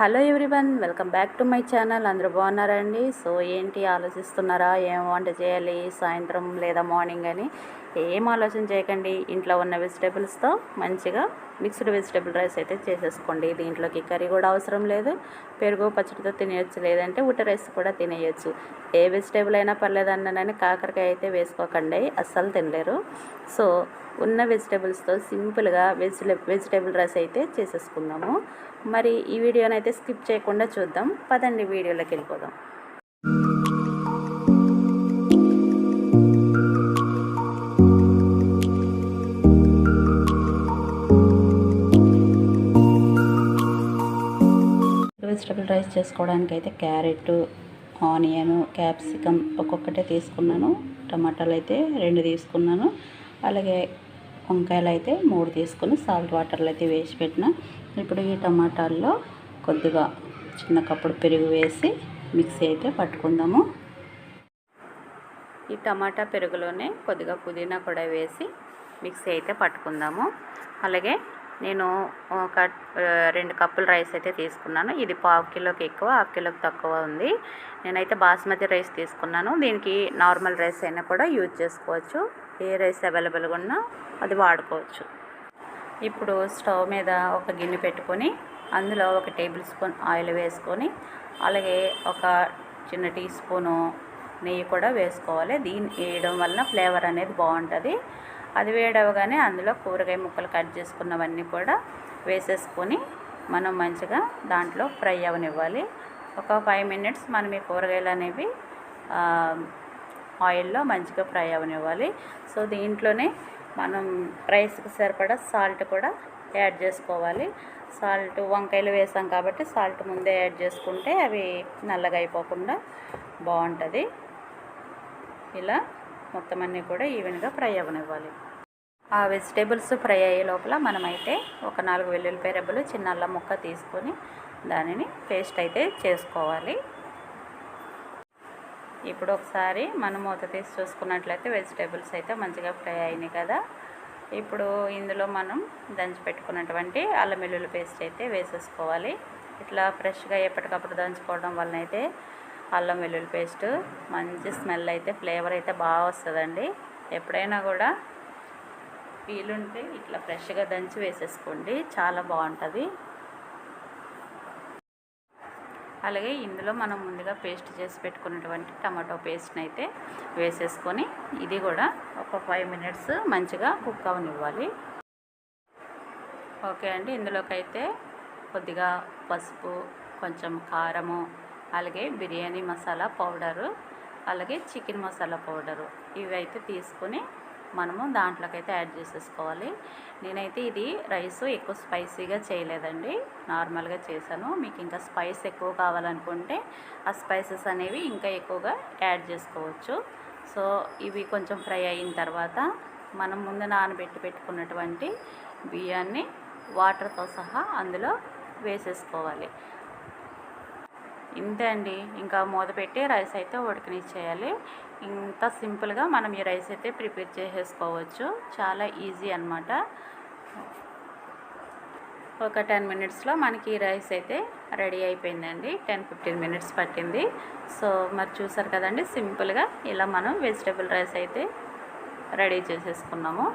Hello everyone welcome back to my channel. అందరూ బాగున్నారండి so ఏంటి ఆలోచిస్తున్నారా? ఏం వంట చేయాలి? సాయంత్రం లేదా మార్నింగ్ అని ఏం ఆలోచన చేయకండి. ఇంట్లో ఉన్న వెజిటేబుల్స్తో మంచిగా మిక్స్డ్ వెజిటేబుల్ రైస్ అయితే చేసేసుకోండి. దీంట్లోకి కర్రీ కూడా అవసరం లేదు. పెరుగు పచ్చడితో తినేయచ్చు. లేదంటే ఉట్ట రైస్ కూడా తినేయచ్చు. ఏ వెజిటేబుల్ అయినా పర్లేదు అన్నానని కాకరకాయ అయితే వేసుకోకండి. అస్సలు తినలేరు. సో ఉన్న వెజిటేబుల్స్తో సింపుల్గా వెజిటే వెజిటేబుల్ రైస్ అయితే చేసేసుకుందాము. మరి ఈ వీడియోని అయితే స్కిప్ చేయకుండా చూద్దాం. పదండి వీడియోలోకి వెళ్ళిపోదాం. వెజిటబుల్ రైస్ చేసుకోవడానికి అయితే క్యారెట్ ఆనియన్ క్యాప్సికమ్ ఒక్కొక్కటే తీసుకున్నాను. టమాటాలు అయితే రెండు తీసుకున్నాను. అలాగే వంకాయలు అయితే మూడు తీసుకుని సాల్ట్ వాటర్లో అయితే వేసి పెట్టిన. ఇప్పుడు ఈ టమాటాల్లో కొద్దిగా చిన్న కప్పుడు పెరుగు వేసి మిక్సీ అయితే పట్టుకుందాము. ఈ టమాటా పెరుగులోనే కొద్దిగా పుదీనా కూడా వేసి మిక్సీ అయితే పట్టుకుందాము. అలాగే నేను ఒక రెండు కప్పుల రైస్ అయితే తీసుకున్నాను. ఇది పావు కిలోకి ఎక్కువ హాఫ్ కిలోకి తక్కువ ఉంది. నేనైతే బాస్మతి రైస్ తీసుకున్నాను. దీనికి నార్మల్ రైస్ అయినా కూడా యూజ్ చేసుకోవచ్చు. ఏ రైస్ అవైలబుల్గా ఉన్నా అది వాడుకోవచ్చు. ఇప్పుడు స్టవ్ మీద ఒక గిన్నె పెట్టుకొని అందులో ఒక టేబుల్ స్పూన్ ఆయిల్ వేసుకొని అలాగే ఒక చిన్న టీ స్పూను నెయ్యి కూడా వేసుకోవాలి. దీన్ని వేయడం వలన ఫ్లేవర్ అనేది బాగుంటుంది. అది వేడవగానే అందులో కూరగాయ ముక్కలు కట్ చేసుకున్నవన్నీ కూడా వేసేసుకొని మనం మంచిగా దాంట్లో ఫ్రై అవనివ్వాలి. ఒక ఫైవ్ మినిట్స్ మనం ఈ కూరగాయలు అనేవి ఆయిల్లో మంచిగా ఫ్రై అవనివ్వాలి. సో దీంట్లోనే మనం రైస్కి సరిపడా సాల్ట్ కూడా యాడ్ చేసుకోవాలి. సాల్ట్ వంకాయలు వేసాం కాబట్టి సాల్ట్ ముందే యాడ్ చేసుకుంటే అవి నల్లగా అయిపోకుండా బాగుంటుంది. ఇలా మొత్తం అన్నీ కూడా ఈవెన్గా ఫ్రై అవ్వనివ్వాలి. ఆ వెజిటేబుల్స్ ఫ్రై అయ్యే లోపల మనమైతే ఒక నాలుగు వెల్లుల్లిపాయ రెబ్బలు చిన్న అల్లం ముక్క తీసుకొని దానిని పేస్ట్ అయితే చేసుకోవాలి. ఇప్పుడు ఒకసారి మనం మూత తీసి చూసుకున్నట్లయితే వెజిటేబుల్స్ అయితే మంచిగా ఫ్రై అయినాయి కదా. ఇప్పుడు ఇందులో మనం దంచి పెట్టుకున్నటువంటి అల్లం వెల్లుల్లి పేస్ట్ అయితే వేసేసుకోవాలి. ఇట్లా ఫ్రెష్గా ఎప్పటికప్పుడు దంచుకోవడం వలన అయితే అల్లం వెల్లుల్లి పేస్ట్. మంచి స్మెల్ అయితే ఫ్లేవర్ అయితే బాగా వస్తుందండి. ఎప్పుడైనా కూడా వీలుంటే ఇట్లా ఫ్రెష్గా దంచి వేసేసుకోండి. చాలా బాగుంటుంది. అలాగే ఇందులో మనం ముందుగా పేస్ట్ చేసి పెట్టుకున్నటువంటి టమాటో పేస్ట్ని అయితే వేసేసుకొని ఇది కూడా ఒక ఫైవ్ మినిట్స్ మంచిగా కుక్ అవనివ్వాలి. ఓకే అండి. ఇందులోకి అయితే కొద్దిగా పసుపు కొంచెం కారము అలాగే బిర్యానీ మసాలా పౌడరు అలాగే చికెన్ మసాలా పౌడరు. ఇవైతే తీసుకుని తీసుకొని మనము దాంట్లోకైతే యాడ్ చేసేసుకోవాలి. నేనైతే ఇది రైస్ ఎక్కువ స్పైసీగా చేయలేదండి. నార్మల్గా చేశాను. మీకు ఇంకా స్పైస్ ఎక్కువ కావాలనుకుంటే ఆ స్పైసెస్ అనేవి ఇంకా ఎక్కువగా యాడ్ చేసుకోవచ్చు. సో ఇవి కొంచెం ఫ్రై అయిన తర్వాత మనం ముందు నానబెట్టి పెట్టుకున్నటువంటి బియ్యాన్ని వాటర్తో సహా అందులో వేసేసుకోవాలి. ఇంతే అండి. ఇంకా మూత పెట్టి రైస్ అయితే ఉడకనిచ్చేయాలి. ఇంత సింపుల్గా మనం ఈ రైస్ అయితే ప్రిపేర్ చేసేసుకోవచ్చు. చాలా ఈజీ అన్నమాట. ఒక టెన్ మినిట్స్లో మనకి ఈ రైస్ అయితే రెడీ అయిపోయిందండి. టెన్ ఫిఫ్టీన్ మినిట్స్ పట్టింది. సో మరి చూసారు కదండి సింపుల్గా ఇలా మనం వెజిటేబుల్ రైస్ అయితే రెడీ చేసేసుకున్నాము.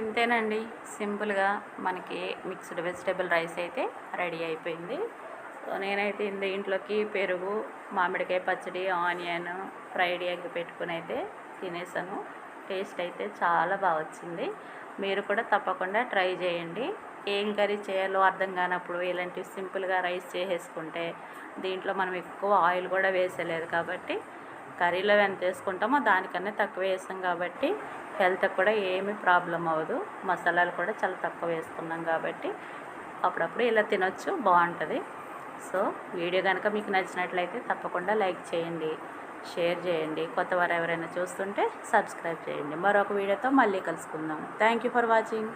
ఇంతేనండి. సింపుల్గా మనకి మిక్స్డ్ వెజిటేబుల్ రైస్ అయితే రెడీ అయిపోయింది. సో నేనైతే ఇంద ఇంట్లోకి పెరుగు మామిడికాయ పచ్చడి ఆనియన్ ఫ్రైడ్ ఎగ్ పెట్టుకుని అయితే తినేసాను. టేస్ట్ అయితే చాలా బాగా వచ్చింది. మీరు కూడా తప్పకుండా ట్రై చేయండి. ఏం కర్రీ చేయాలో అర్థం కానప్పుడు ఇలాంటివి సింపుల్గా రైస్ చేసేసుకుంటే దీంట్లో మనం ఎక్కువ ఆయిల్ కూడా వేసలేదు కాబట్టి కర్రీలో ఎంత వేసుకుంటామో దానికన్నా తక్కువ వేసాం కాబట్టి హెల్త్ కూడా ఏమీ ప్రాబ్లం అవ్వదు. మసాలాలు కూడా చాలా తక్కువ వేసుకున్నాం కాబట్టి అప్పుడప్పుడు ఇలా తినొచ్చు బాగుంటుంది. సో వీడియో కనుక మీకు నచ్చినట్లయితే తప్పకుండా లైక్ చేయండి షేర్ చేయండి. కొత్త వారు ఎవరైనా చూస్తుంటే సబ్స్క్రైబ్ చేయండి. మరొక వీడియోతో మళ్ళీ కలుసుకుందాం. Thank you for watching.